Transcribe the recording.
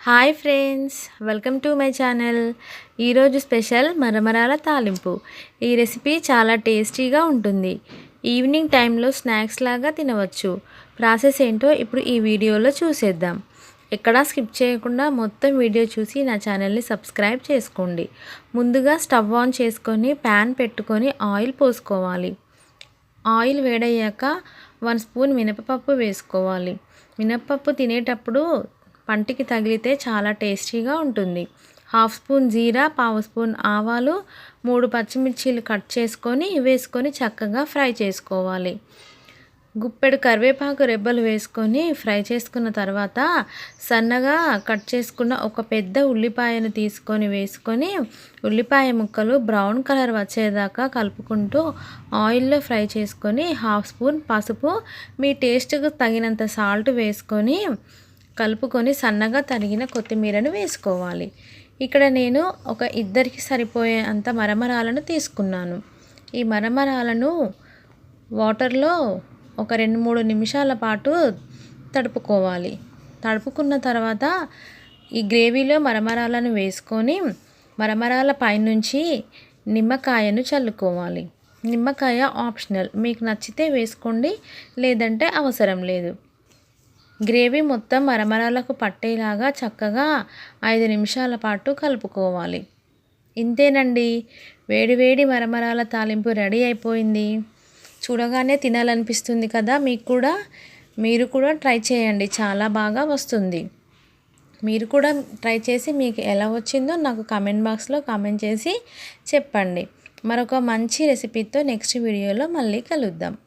Hi friends welcome to my channel. ఈరోజు special మరమరాల తాలింపు. ఈ రెసిపీ చాలా టేస్టీగా ఉంటుంది. ఈవినింగ్ టైంలో స్నాక్స్ లాగా తినవచ్చు. ప్రాసెస్ ఏంటో ఇప్పుడు ఈ వీడియోలో చూసేద్దాం. ఎక్కడా స్కిప్ చేయకుండా మొత్తం వీడియో చూసి నా ఛానల్ని సబ్స్క్రైబ్ చేసుకోండి. ముందుగా స్టవ్ ఆన్ చేసుకొని ప్యాన్ పెట్టుకొని ఆయిల్ పోసుకోవాలి. ఆయిల్ వేడయ్యాక వన్ స్పూన్ మినపపప్పు వేసుకోవాలి. మినపప్పు తినేటప్పుడు పంటికి తగిలితే చాలా టేస్టీగా ఉంటుంది. హాఫ్ స్పూన్ జీరా పావు స్పూన్ ఆవాలు మూడు పచ్చిమిర్చీలు కట్ చేసుకొని వేసుకొని చక్కగా ఫ్రై చేసుకోవాలి. గుప్పెడు కరివేపాకు రెబ్బలు వేసుకొని ఫ్రై చేసుకున్న తర్వాత సన్నగా కట్ చేసుకున్న ఒక పెద్ద ఉల్లిపాయను తీసుకొని వేసుకొని ఉల్లిపాయ ముక్కలు బ్రౌన్ కలర్ వచ్చేదాకా కలుపుకుంటూ ఆయిల్లో ఫ్రై చేసుకొని హాఫ్ స్పూన్ పసుపు మీ టేస్ట్కు తగినంత సాల్ట్ వేసుకొని కలుపుకొని సన్నగా తరిగిన కొత్తిమీరను వేసుకోవాలి. ఇక్కడ నేను ఒక ఇద్దరికి సరిపోయే అంత మరమరాలను తీసుకున్నాను. ఈ మరమరాలను వాటర్లో ఒక రెండు మూడు నిమిషాల పాటు తడుపుకోవాలి. తడుపుకున్న తర్వాత ఈ గ్రేవీలో మరమరాలను వేసుకొని మరమరాల పైనుంచి నిమ్మకాయను చల్లుకోవాలి. నిమ్మకాయ ఆప్షనల్. మీకు నచ్చితే వేసుకోండి లేదంటే అవసరం లేదు. గ్రేవీ మొత్తం మరమరాలకు పట్టేలాగా చక్కగా ఐదు నిమిషాల పాటు కలుపుకోవాలి. ఇంతేనండి. వేడివేడి మరమరాల తాలింపు రెడీ అయిపోయింది. చూడగానే తినాలనిపిస్తుంది కదా? మీకు కూడా మీరు కూడా ట్రై చేయండి. చాలా బాగా వస్తుంది. మీరు కూడా ట్రై చేసి మీకు ఎలా వచ్చిందో నాకు కామెంట్ బాక్స్లో కామెంట్ చేసి చెప్పండి. మరొక మంచి రెసిపీతో నెక్స్ట్ వీడియోలో మళ్ళీ కలుద్దాం.